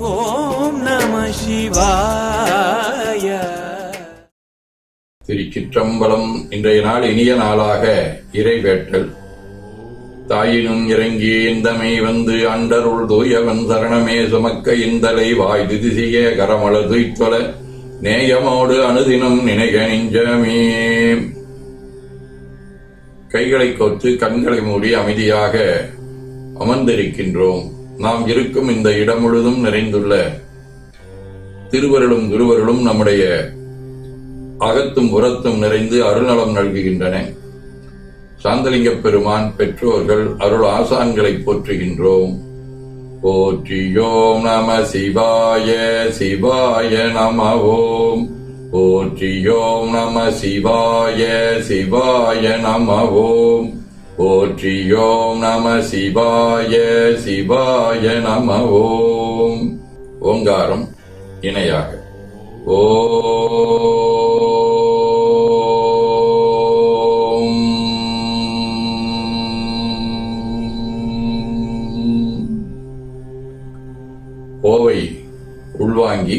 ஓம் நம சிவாய. திருச்சிற்றம்பலம் இன்றைய நாள் இனிய நாளாக இறைவேட்டல். தாயினும் இறங்கி இந்தமை வந்து அண்டருள் தூயவன் சரணமே சுமக்க இந்தலை வாய் திதிசிய கரமலர் துய்த்தொல நேயமோடு அனுதினம் நினைக நெஞ்சமே. கைகளை கோத்து கண்களை மூடி அமைதியாக அமர்ந்திருக்கின்றோம். நாம் இருக்கும் இந்த இடம் முழுதும் நிறைந்துள்ள திருவருளும் குருவருளும் நம்முடைய அகத்தும் புறத்தும் நிறைந்து அருள்நலம் நல்குகின்றன. சாந்தலிங்க பெருமான் பெற்றோர்கள் அருள் ஆசான்களை போற்றுகின்றோம். போற்றியோம் நம சிவாய சிவாய நம ஓம் போற்றியோம் நம சிவாய சிவாய நம ஓம் போற்றி ஓம் நம சிவாய சிவாய நம ஓம். ஓங்காரம் இணையாக. ஓ கோவை உள்வாங்கி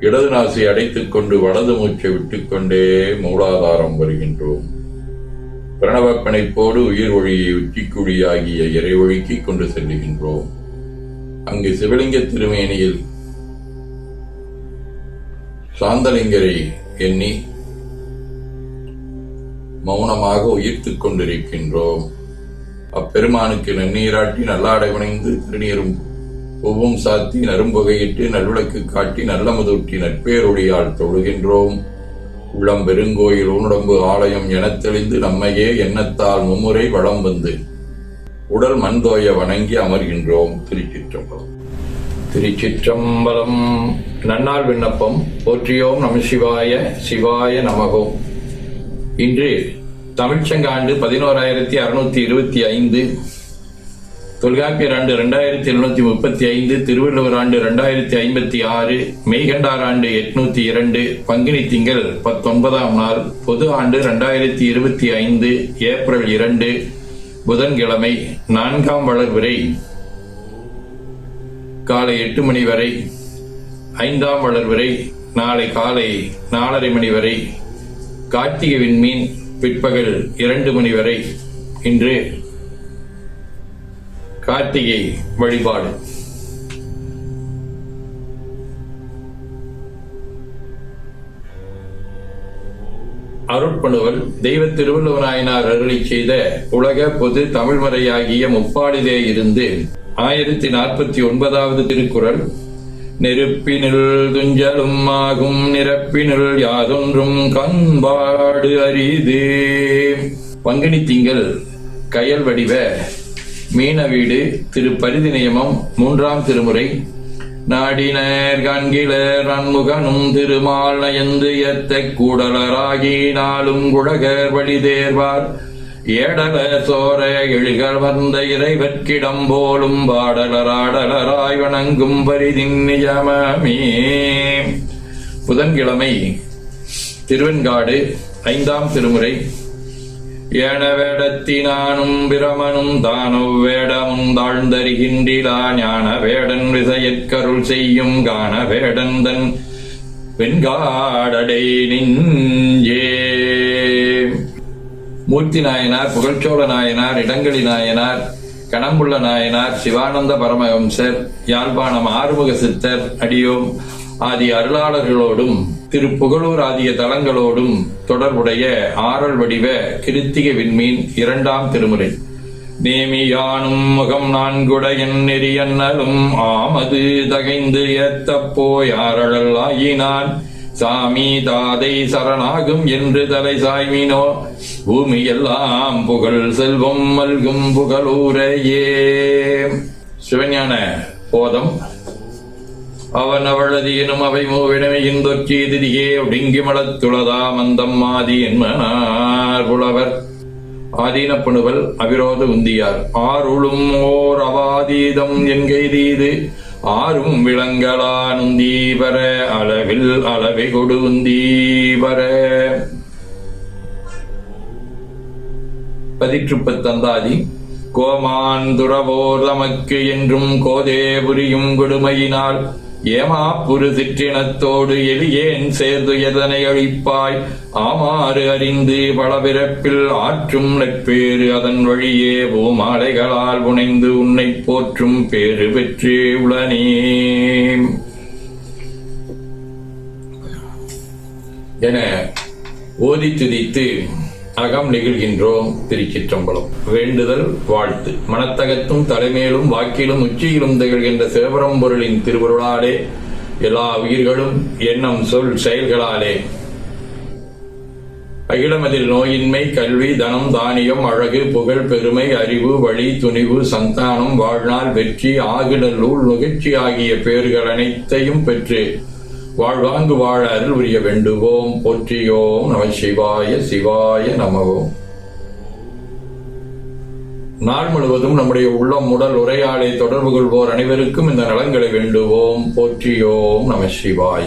இடது நாசி அடைத்துக் கொண்டு வலது மூச்சை விட்டுக்கொண்டே மூலாதாரம் வருகின்றோம். பிரணவ பிணைப்போடு உயிர் ஒளியை உச்சிக்குழியாகிய இறைவழிக்கிக் கொண்டு செல்லுகின்றோம். அங்கு சிவலிங்க திருமேனியில் சாந்தலிங்கரை எண்ணி மௌனமாக உயிர்த்துக் கொண்டிருக்கின்றோம். அப்பெருமானுக்கு நன்னீராட்டி நல்லாடை வணைந்து திருநீரும் பூவும் சாத்தி நரும்புகையிட்டு நல்விளக்கு காட்டி நல்ல முதூட்டி நட்பேருடையால் தொழுகின்றோம். உள்ளம் பெருங்கோயில் ஊனுடம்பு ஆலயம் எனத் தெளிந்து நம்மையே எண்ணத்தால் மும்முறை வளம் வந்து உடல் மண்தோய வணங்கி அமர்கின்றோம். திருச்சிற்றம்பலம். திருச்சிற்றம்பலம். நன்னாள் விண்ணப்பம். போற்றியோம் நம சிவாய சிவாய நமகோம் இன்று தமிழ்ச்சங்க ஆண்டு பதினோராயிரத்தி அறுநூத்தி இருபத்தி ஐந்து. தொல்காப்பியர் ஆண்டு ரெண்டாயிரத்தி எழுநூத்தி முப்பத்தி ஐந்து திருவள்ளுவர் ஆண்டு ரெண்டாயிரத்தி ஐம்பத்தி ஆறு மெய்கண்டார் ஆண்டு எட்நூத்தி இரண்டு பங்குனி திங்கள் பத்தொன்பதாம் நாள் பொது ஆண்டு ரெண்டாயிரத்தி இருபத்தி ஐந்து ஏப்ரல் இரண்டு புதன்கிழமை நான்காம் வளர்விரை காலை எட்டு மணி வரை ஐந்தாம் வளர்விரை நாளை காலை நாலரை மணி வரை கார்த்திகை விண்மீன் பிற்பகல் இரண்டு மணி வரை இன்று கார்த்திகை வழிபாடு. அருட்பணுவல் தெய்வ திருவள்ளுவராயனார் அருளி செய்த உலக பொது தமிழ்மறையாகிய முப்பாடிலே இருந்து ஆயிரத்தி நாற்பத்தி ஒன்பதாவது திருக்குறள். நெருப்பினில் துஞ்சலும் ஆகும் நிரப்பினில் யாதொன்றும் கண்பாடு அரிது. பங்குனி திங்கள் கயல் வடிவ மீன வீடு திரு பரிதி நியமம் மூன்றாம் திருமுறை. நாடினர் காண்கிலர் அன்முகனும் திருமால் நயந்து எத்த கூடலராகி நாளும் குழகர் வழி தேர்வார். ஏடல சோர எழில்கள் வந்த இறைவற்கிடம் போலும் பாடலராடலராய் வணங்கும் பரிதின் நிஜமமே புதன்கிழமை திருவெண்காடு ஐந்தாம் திருமுறை. ஏன வேடத்தினானும் பிரமனும் தானவ் வேடமும் தாழ்ந்தறிகின்றிலா ஞான வேடன் விசையற்கருள் செய்யும் காண வேடந்தன் வெண்காடடை நெஞ்சே மூர்த்தி நாயனார் புகழ்ச்சோழ நாயனார் இடங்களி நாயனார் கணம்புள்ள நாயனார் சிவானந்த பரமஹம்சர் யாழ்ப்பாணம் ஆறுமுக சித்தர் அடியோம் ஆதி அருளாளர்களோடும் திரு புகழூர் ஆகிய தலங்களோடும் தொடர்புடைய ஆறல் வடிவ கிருத்திக விண்மீன் இரண்டாம் திருமுறை. நேமியானும் முகம் நான்குடையன் நெறியன்னலும் ஆமது தகைந்து ஏத்தப் ஆரழல் ஆயினான். சாமி தாதை சரணாகும் என்று தலை சாய்மினோ பூமியெல்லாம் புகழ் செல்வம் மல்கும் புகழூரையே. சிவஞான போதம் அவன் அவளது எனும் அவை மூவிடமையின் தொற்றி திதியே ஒடுங்கி மலத்துளதா மந்தம் மாதி என்மனார் புலவர். ஆதீனப்பணுவல் அவிரோத உந்தியார். ஆருளும் ஓர் அவாதீதம் என்கைதீது. ஆறும் விளங்கலான் உந்தீபர அளவில் அளவை கொடு உந்தீபர பதிற்றுப்பத்தந்தாதி கோமான் துறவோர் தமக்கு என்றும் கோதே புரியும் கொடுமையினால் ஏமாப்புரு சிற்றினத்தோடு எளியேன் சேர்ந்து எதனை அழிப்பாய்? ஆமாறு அறிந்து பலபிறப்பில் ஆற்றும் நட்பேறு அதன் வழியே பூமாலைகளால் புனைந்து உன்னை போற்றும் பேறு பெற்றே உளனே. என ஓதி துதித்து அகம் நெகிழ்கின்றோம் திருச்சிற்றம்பலம் வேண்டுதல் வாழ்த்து. மனத்தகத்தும் தலைமையிலும் வாக்கிலும் உச்சியிலும் திகழ்கின்ற சிவபரம்பொருளின் திருவருளாலே எல்லா உயிர்களும் எண்ணம் சொல் செயல்களாலே. அகிலமதில் நோயின்மை கல்வி தனம் தானியம் அழகு புகழ் பெருமை அறிவு வழி துணிவு சந்தானம் வாழ்நாள் வெற்றி ஆகிடலூள் நுகர்ச்சி ஆகிய பெயர்கள் அனைத்தையும் பெற்று வாழ்வாங்கு வாழ அருள் உரிய வேண்டுவோம். போற்றியோம் நம சிவாய சிவாய நமவோம். நாள் முழுவதும் நம்முடைய உள்ளம் உடல் உரையாடை தொடர்பு கொள்வோர் அனைவருக்கும் இந்த நலன்களை வேண்டுவோம். போற்றியோம் நம சிவாய.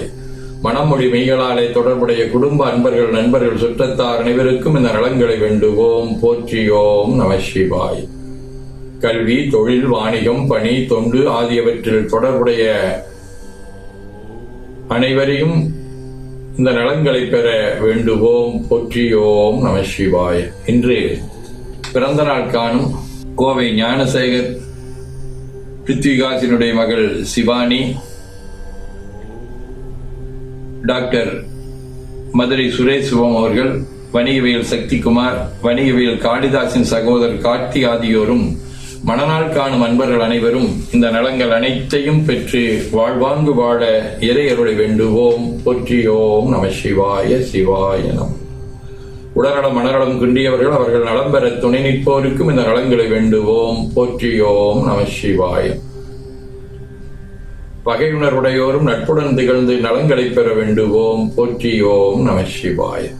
மனமொழி மெய்களாலே தொடர்புடைய குடும்ப அன்பர்கள் நண்பர்கள் சுற்றத்தார் அனைவருக்கும் இந்த நலன்களை வேண்டுவோம். போற்றியோம் நம சிவாய. கல்வி தொழில் வாணிகம் பணி தொண்டு ஆகியவற்றில் தொடர்புடைய அனைவரையும் இந்த நலன்களை பெற வேண்டுவோம். போற்றியோம் நம சிவாய. இன்று பிறந்த நாள் காணும் கோவை ஞானசேகர் பிருத்விகாசினுடைய மகள் சிவானி டாக்டர் மதுரை சுரேஷ் அவர்கள் வணிகவியல் சக்திகுமார் வணிகவியல் காளிதாசின் சகோதரர் கார்த்தி ஆகியோரும் மணநாள் காணும் அன்பர்கள் அனைவரும் இந்த நலங்கள் அனைத்தையும் பெற்று வாழ்வாங்கு வாழ இறையருளை வேண்டுவோம். போற்றியோம் நம சிவாய சிவாய நம். உடல்நலம் மனநலம் குன்றியவர்கள் அவர்கள் நலம் பெற துணை நிற்போருக்கும் இந்த நலங்களை வேண்டுவோம். போற்றியோம் நம சிவாய பகையுணர்வுடையோரும் நட்புடன் திகழ்ந்து நலங்களை பெற வேண்டுவோம். போற்றியோம் நம சிவாயம்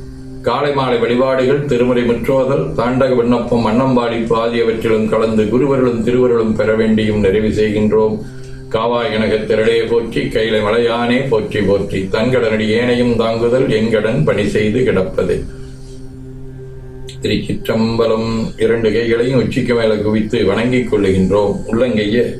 காலை மாலை வழிபாடுகள் திருமுறை முற்றோதல் தாண்டக விண்ணப்பம் அன்னம்பாடிப்பு ஆகியவற்றிலும் கலந்து குருவர்களும் திருவருளும் பெற வேண்டியும் நிறைவு செய்கின்றோம். காவாய் கனகத் திரளே போற்றி கையில மலையானே போற்றி போற்றி. தன்கடனடி ஏனையும் தாங்குதல் எங்கடன் பணி செய்து கிடப்பது. திருச்சிற்றம்பலம் இரண்டு கைகளையும் உச்சிக்கு மேல குவித்து வணங்கிக் கொள்ளுகின்றோம். உள்ளங்கையே